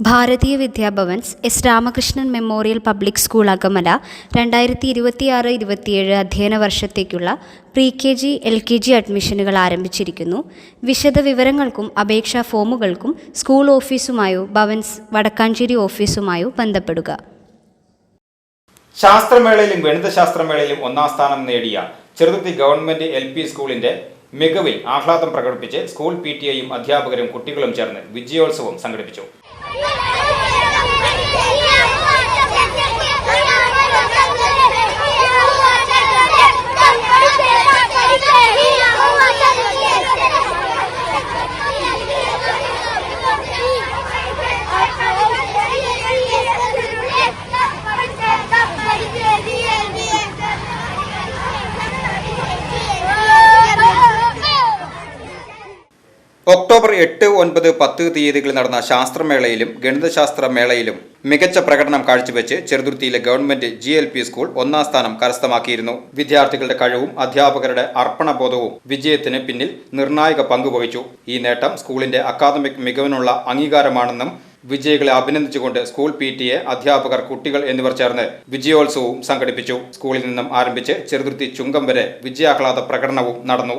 Bharatiya Vidyabhavans S Ramakrishnan memorial public school Akamala രണ്ടായിരത്തി ഇരുപത്തിയാറ് ഇരുപത്തിയേഴ് അധ്യയന വർഷത്തേക്കുള്ള pre K G L K G അഡ്മിഷനുകൾ ആരംഭിച്ചിരിക്കുന്നു. വിശദ വിവരങ്ങൾക്കും അപേക്ഷാ ഫോമുകൾക്കും സ്കൂൾ ഓഫീസുമായോ ഭവൻസ് വടക്കാഞ്ചേരി ഓഫീസുമായോ ബന്ധപ്പെടുക. ശാസ്ത്രമേളയിലും ഗണിതശാസ്ത്രമേളയിലും ഒന്നാം സ്ഥാനം നേടിയ ചെറുതുരുത്തി ഗവൺമെന്റ് എൽ പി സ്കൂളിന്റെ മികവിൽ ആഹ്ലാദം പ്രകടിപ്പിച്ച് സ്കൂൾ പി ടി അധ്യാപകരും കുട്ടികളും ചേർന്ന് വിജയോത്സവം സംഘടിപ്പിച്ചു. Yeah. ഒക്ടോബർ എട്ട് ഒൻപത് പത്ത് തീയതികളിൽ നടന്ന ശാസ്ത്രമേളയിലും ഗണിതശാസ്ത്ര മേളയിലും മികച്ച പ്രകടനം കാഴ്ചവെച്ച് ചെറുതുരുത്തിയിലെ government G L P school ഒന്നാം സ്ഥാനം കരസ്ഥമാക്കിയിരുന്നു. വിദ്യാർത്ഥികളുടെ കഴിവും അധ്യാപകരുടെ അർപ്പണബോധവും വിജയത്തിന് പിന്നിൽ നിർണായക പങ്കുവഹിച്ചു ഈ നേട്ടം സ്കൂളിന്റെ അക്കാദമിക് മികവിനുള്ള അംഗീകാരമാണെന്നും വിജയികളെ അഭിനന്ദിച്ചുകൊണ്ട് സ്കൂൾ പി ടി എ അധ്യാപകർ കുട്ടികൾ എന്നിവർ ചേർന്ന് വിജയോത്സവവും സംഘടിപ്പിച്ചു. സ്കൂളിൽ നിന്നും ആരംഭിച്ച് ചെറുതുരുത്തി ചുങ്കം വരെ വിജയാഹ്ലാദ പ്രകടനവും നടന്നു.